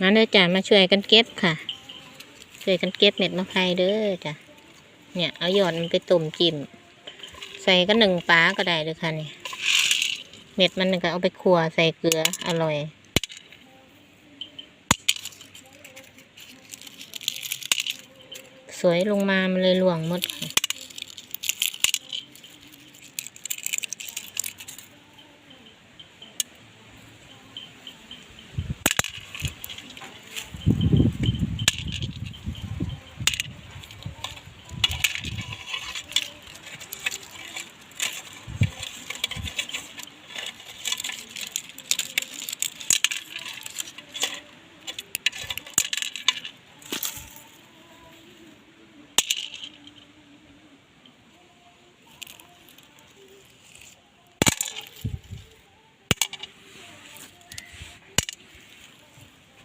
มาเด้อจ้ะมาช่วยกันเก็บค่ะ ช่วยกันเก็บเม็ดมะพร้าวเด้อจ้ะเนี่ยเอาหยอดมันไปต้มจิ้มใส่ก็หนึ่งปลาก็ได้เลยค่ะนี่เม็ดมันก็เอาไปคั่วใส่เกลืออร่อยสวยลงมามันเลยหลวงหมดค่ะ